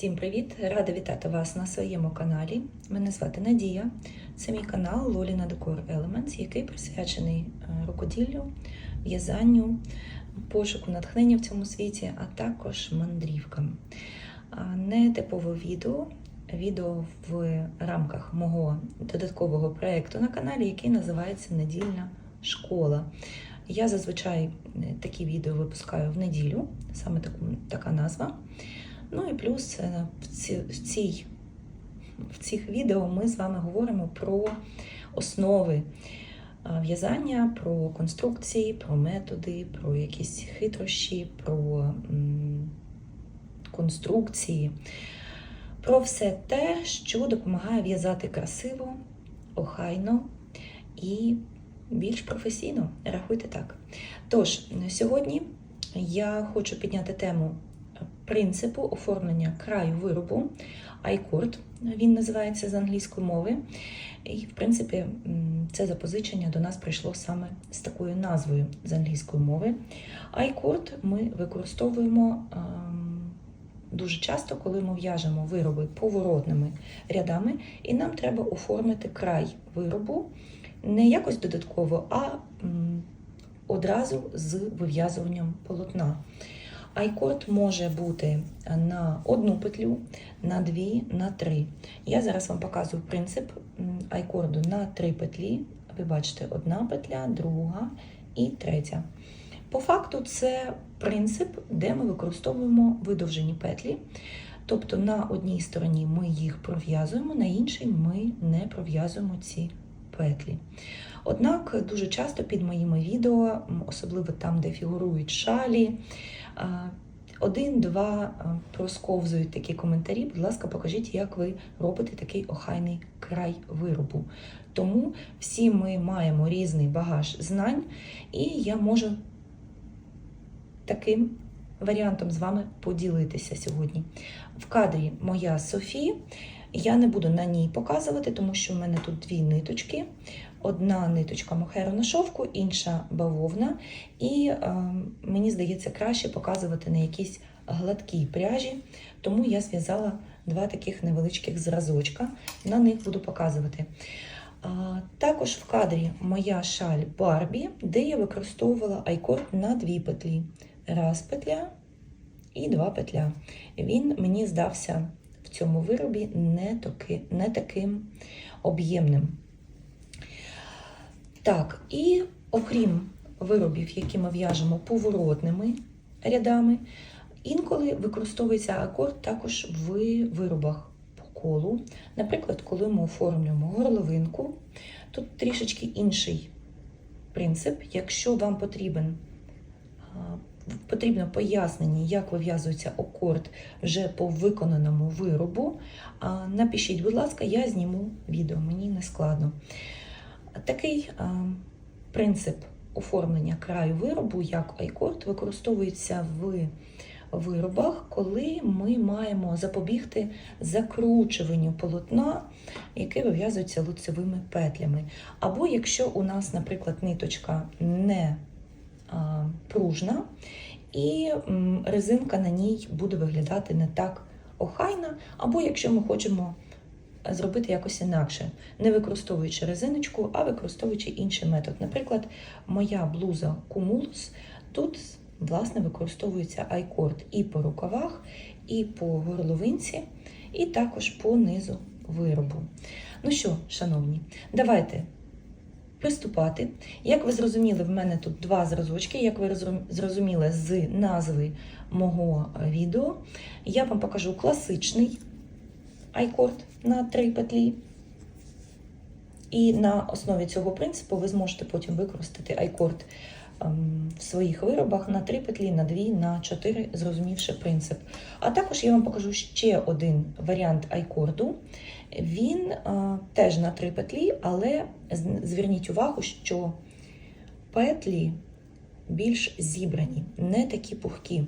Всім привіт! Рада вітати вас на своєму каналі. Мене звати Надія. Це мій канал Лоліна Декор Elements, який присвячений е, рукоділлю, в'язанню, пошуку натхнення в цьому світі, а також мандрівкам. Не типове відео, відео в рамках мого додаткового проєкту на каналі, який називається Недільна школа. Я зазвичай е, такі відео випускаю в неділю, саме таку, така назва. Ну і плюс е, в, ці, в, цій, в цих відео ми з вами говоримо про основи е, в'язання, про конструкції, про методи, про якісь хитрощі, про конструкції, про все те, що допомагає в'язати красиво, охайно і більш професійно. Рахуйте так. Тож, сьогодні я хочу підняти тему принципу оформлення краю виробу iCord, він називається з англійської мови. І, в принципі, це запозичення до нас прийшло саме з такою назвою з англійської мови. iCord ми використовуємо ем, дуже часто, коли ми в'яжемо вироби поворотними рядами, і нам треба оформити край виробу не якось додатково, а одразу з вив'язуванням полотна. Айкорд може бути на одну петлю, на дві, на три. Я зараз вам показую принцип айкорду на три петлі. Ви бачите, одна петля, друга і третя. По факту, це принцип, де ми використовуємо видовжені петлі. Тобто на одній стороні ми їх пров'язуємо, на іншій ми не пров'язуємо ці петлі. Однак дуже часто під моїми відео, особливо там, де фігурують шалі, один-два просковзують такі коментарі. Будь ласка, покажіть, як ви робите такий охайний край виробу. Тому всі ми маємо різний багаж знань, і я можу таким варіантом з вами поділитися сьогодні. В кадрі моя Софі. Я не буду на ній показувати, тому що в мене тут дві ниточки. Одна ниточка мохеру на шовку, інша бавовна. І е, мені здається, краще показувати на якійсь гладкій пряжі, тому я зв'язала два таких невеличких зразочка. На них буду показувати. А, також в кадрі моя шаль Барбі, де я використовувала айкорд на дві петлі. Раз петля і два петля. Він мені здався в цьому виробі не, таки, не таким об'ємним. Так, і окрім виробів, які ми в'яжемо поворотними рядами, інколи використовується акорд також в виробах по колу. Наприклад, коли ми оформлюємо горловинку, тут трішечки інший принцип. Якщо вам потрібен Потрібно пояснення, як вив'язується акорд вже по виконаному виробу. Напишіть, будь ласка, я зніму відео, мені не складно. Такий принцип оформлення краю виробу, як айкорд, використовується в виробах, коли ми маємо запобігти закручуванню полотна, яке вив'язується лицевими петлями. Або якщо у нас, наприклад, ниточка не пружна, і резинка на ній буде виглядати не так охайно, або якщо ми хочемо зробити якось інакше, не використовуючи резиночку, а використовуючи інший метод. Наприклад, моя блуза Cumulus, тут, власне, використовується айкорд і по рукавах, і по горловинці, і також по низу виробу. Ну що, шановні, давайте приступати. Як ви зрозуміли, в мене тут два зразочки, як ви зрозуміли з назви мого відео, я вам покажу класичний айкорд на три петлі. І на основі цього принципу ви зможете потім використати айкорд ем, в своїх виробах на три петлі, на дві, на чотири, зрозумівши принцип. А також я вам покажу ще один варіант айкорду. Він а, теж на три петлі, але зверніть увагу, що петлі більш зібрані, не такі пухкі.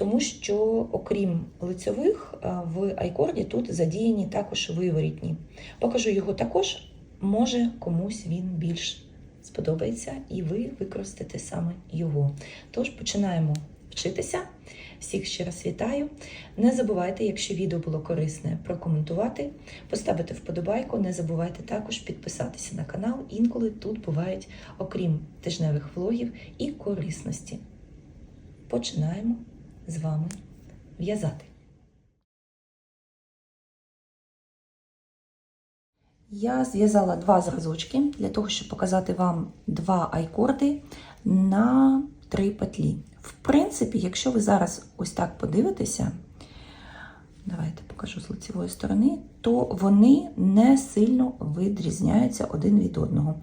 Тому що, окрім лицевих, в айкорді тут задіяні також виворітні. Покажу його також, може комусь він більш сподобається, і ви використаєте саме його. Тож починаємо вчитися. Всіх ще раз вітаю. Не забувайте, якщо відео було корисне, прокоментувати, поставити вподобайку. Не забувайте також підписатися на канал. Інколи тут бувають, окрім тижневих влогів, і корисності. Починаємо з вами в'язати. Я зв'язала два зразочки для того, щоб показати вам два айкорди на три петлі. В принципі, якщо ви зараз ось так подивитеся, давайте покажу з лицевої сторони, то вони не сильно відрізняються один від одного.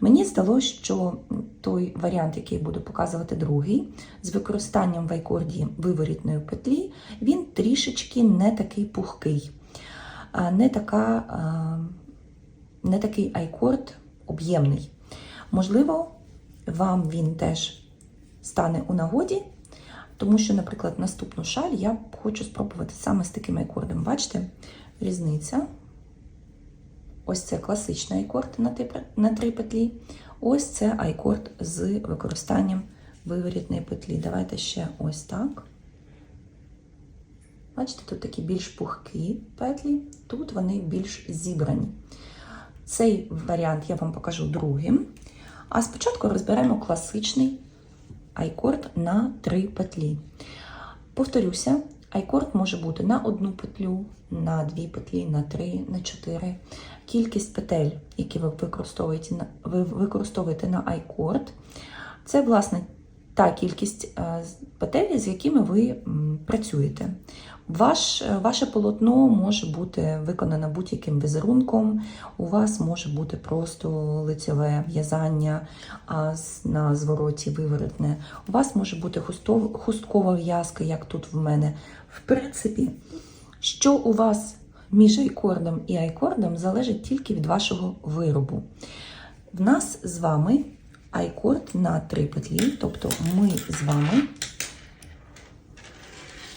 Мені здалося, що той варіант, який буду показувати другий, з використанням в айкорді виворітної петлі, він трішечки не такий пухкий, не така не такий айкорд об'ємний. Можливо, вам він теж стане у нагоді, тому що, наприклад, наступну шаль я хочу спробувати саме з таким айкордом. Бачите, різниця. Ось це класичний айкорд на три петлі. Ось це айкорд з використанням виворітної петлі. Давайте ще ось так. Бачите, тут такі більш пухкі петлі, тут вони більш зібрані. Цей варіант я вам покажу другим. А спочатку розберемо класичний айкорд на три петлі. Повторюся, айкорд може бути на одну петлю, на дві петлі, на три, на чотири. Кількість петель, які ви використовуєте ви використовуєте на айкорд, це, власне, та кількість е, петель, з якими ви працюєте. Ваш, е, Ваше полотно може бути виконане будь-яким візерунком, у вас може бути просто лицеве в'язання а на звороті виворотне. У вас може бути хусткова в'язка, як тут в мене. В принципі, що у вас між айкордом і айкордом залежить тільки від вашого виробу. В нас з вами айкорд на три петлі, тобто ми з вами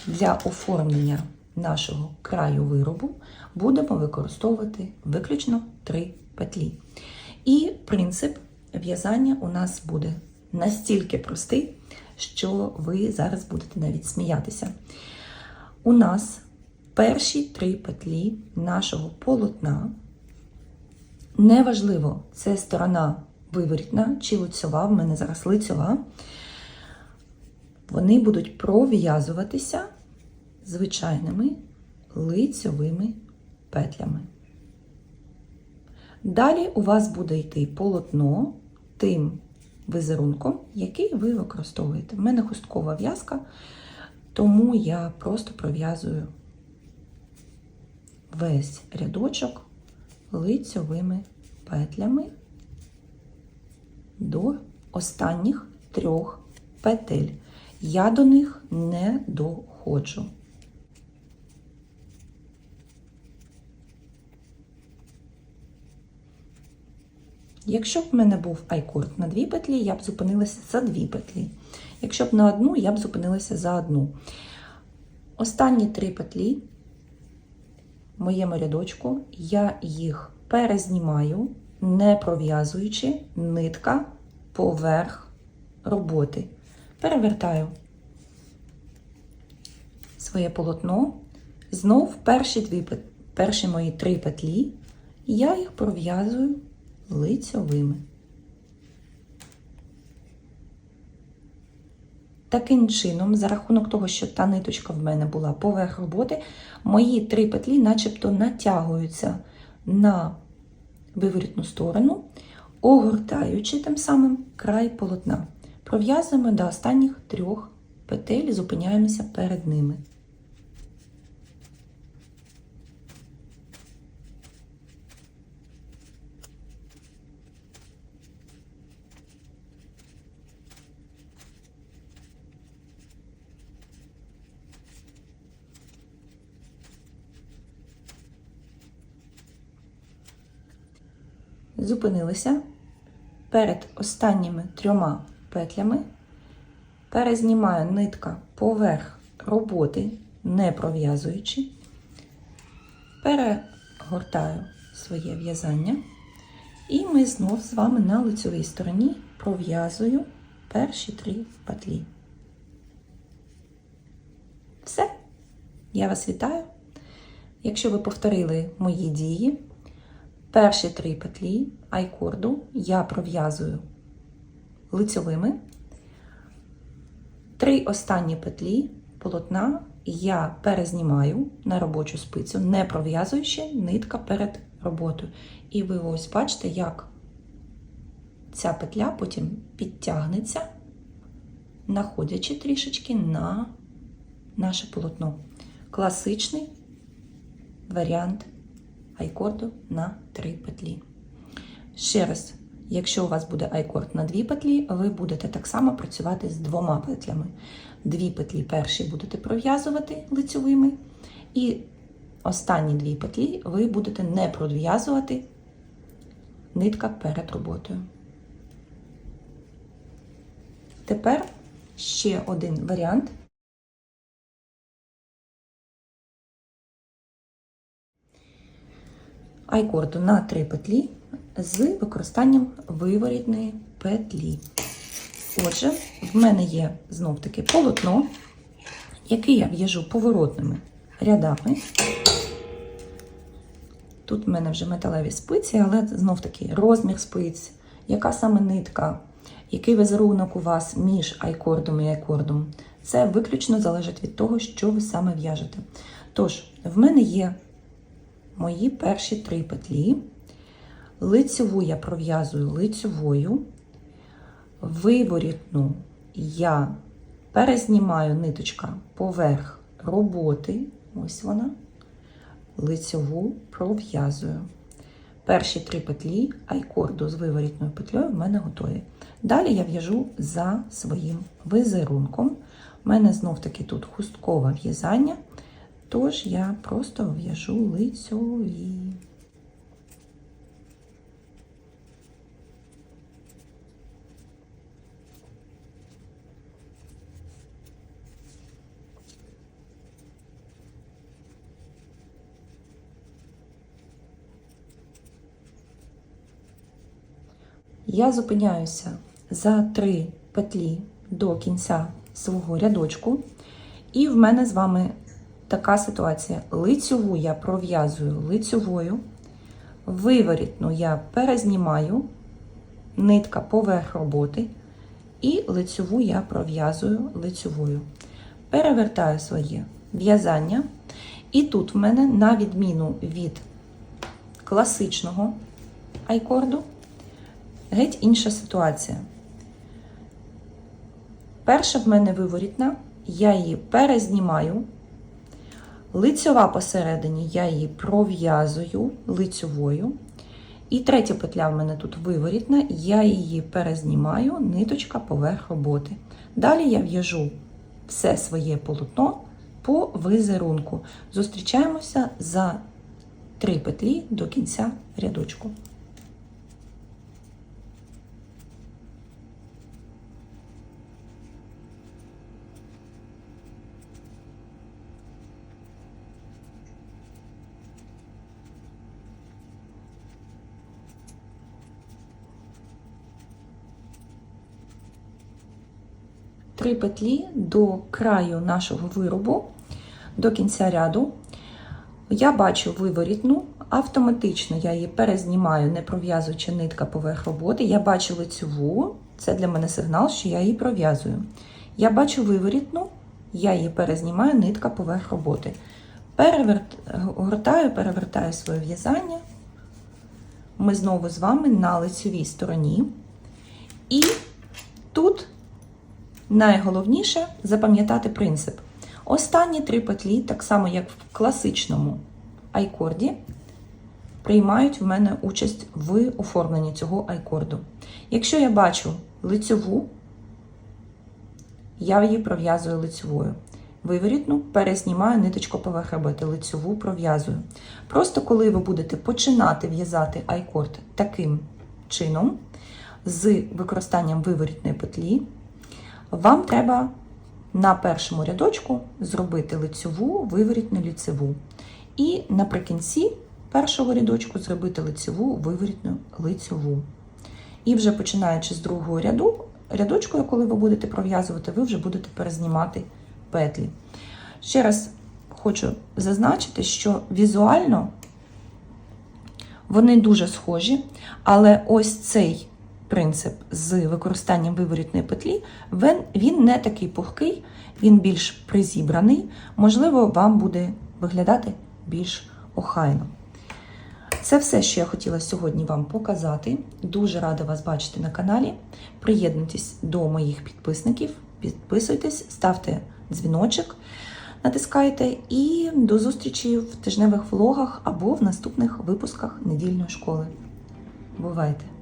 для оформлення нашого краю виробу будемо використовувати виключно три петлі. І принцип в'язання у нас буде настільки простий, що ви зараз будете навіть сміятися. У нас перші три петлі нашого полотна, неважливо, це сторона виворітна чи лицьова, в мене зараз лицьова, вони будуть пров'язуватися звичайними лицьовими петлями. Далі у вас буде йти полотно тим візерунком, який ви використовуєте. У мене хусткова в'язка, тому я просто пров'язую весь рядочок лицьовими петлями до останніх трьох петель. Я до них не доходжу. Якщо б в мене був айкорд на дві петлі, я б зупинилася за дві петлі. Якщо б на одну, я б зупинилася за одну. Останні три петлі в моєму рядочку я їх перезнімаю, не пров'язуючи нитка поверх роботи. Перевертаю своє полотно, знов перші дві перші мої три петлі, я їх пров'язую лицьовими. Таким чином, за рахунок того, що та ниточка в мене була поверх роботи, мої три петлі начебто натягуються на виворітну сторону, огортаючи тим самим край полотна. Пров'язуємо до останніх трьох петель, зупиняємося перед ними. Зупинилися перед останніми трьома петлями, перезнімаю нитка поверх роботи, не пров'язуючи, перегортаю своє в'язання, і ми знов з вами на лицевій стороні пров'язую перші три петлі. Все. Я вас вітаю. Якщо ви повторили мої дії, перші три петлі айкорду я пров'язую лицьовими. Три останні петлі полотна я перезнімаю на робочу спицю, не пров'язуючи нитка перед роботою. І ви ось бачите, як ця петля потім підтягнеться, находячи трішечки на наше полотно. Класичний варіант айкорду на три петлі. Ще раз, якщо у вас буде айкорд на дві петлі, ви будете так само працювати з двома петлями. Дві петлі перші будете пров'язувати лицьовими, і останні дві петлі ви будете не пров'язувати нитка перед роботою. Тепер ще один варіант. Айкорду на три петлі з використанням виворітної петлі. Отже, в мене є знов таки полотно, яке я в'яжу поворотними рядами. Тут в мене вже металеві спиці, але знов таки розмір спиць, яка саме нитка, який візерунок у вас між айкордом і айкордом. Це виключно залежить від того, що ви саме в'яжете. Тож, в мене є мої перші три петлі. Лицьову я пров'язую лицьовою, виворітну я перезнімаю ниточка поверх роботи, ось вона, лицьову пров'язую. Перші три петлі айкорду з виворітною петлею в мене готові. Далі я в'яжу за своїм візерунком. У мене знов-таки тут хусткове в'язання, тож я просто в'яжу лицьові. Я зупиняюся за три петлі до кінця свого рядочку, і в мене з вами така ситуація. Лицьову я пров'язую лицьовою, виворітну я перезнімаю, нитка поверх роботи, і лицьову я пров'язую лицьовою. Перевертаю своє в'язання, і тут в мене, на відміну від класичного айкорду, геть інша ситуація. Перша в мене виворітна, я її перезнімаю. Лицьова посередині я її пров'язую лицьовою. І третя петля в мене тут виворітна, я її перезнімаю, ниточка поверх роботи. Далі я в'яжу все своє полотно по визерунку. Зустрічаємося за три петлі до кінця рядочку. Три петлі до краю нашого виробу, до кінця ряду. Я бачу виворітну, автоматично я її перезнімаю, не пров'язуючи нитка поверх роботи. Я бачу лицьову, це для мене сигнал, що я її пров'язую. Я бачу виворітну, я її перезнімаю, нитка поверх роботи. Перевертаю, перевертаю своє в'язання. Ми знову з вами на лицьовій стороні. І тут найголовніше запам'ятати принцип. Останні три петлі, так само як в класичному айкорді, приймають в мене участь в оформленні цього айкорду. Якщо я бачу лицьову, я її пров'язую лицьовою. Виворітну перезнімаю ниточку поверх роботи, лицьову пров'язую. Просто коли ви будете починати в'язати айкорд таким чином, з використанням виворітної петлі, вам треба на першому рядочку зробити лицьову, виворітну лицеву. І наприкінці першого рядочку зробити лицьову, виворітну лицьову. І вже починаючи з другого ряду, рядочкою, коли ви будете пров'язувати, ви вже будете перезнімати петлі. Ще раз хочу зазначити, що візуально вони дуже схожі, але ось цей принцип з використанням виворітної петлі, він, не такий пухкий, він більш призібраний, можливо, вам буде виглядати більш охайно. Це все, що я хотіла сьогодні вам показати. Дуже рада вас бачити на каналі. Приєднуйтесь до моїх підписників, підписуйтесь, ставте дзвіночок, натискайте і до зустрічі в тижневих влогах або в наступних випусках недільної школи. Бувайте!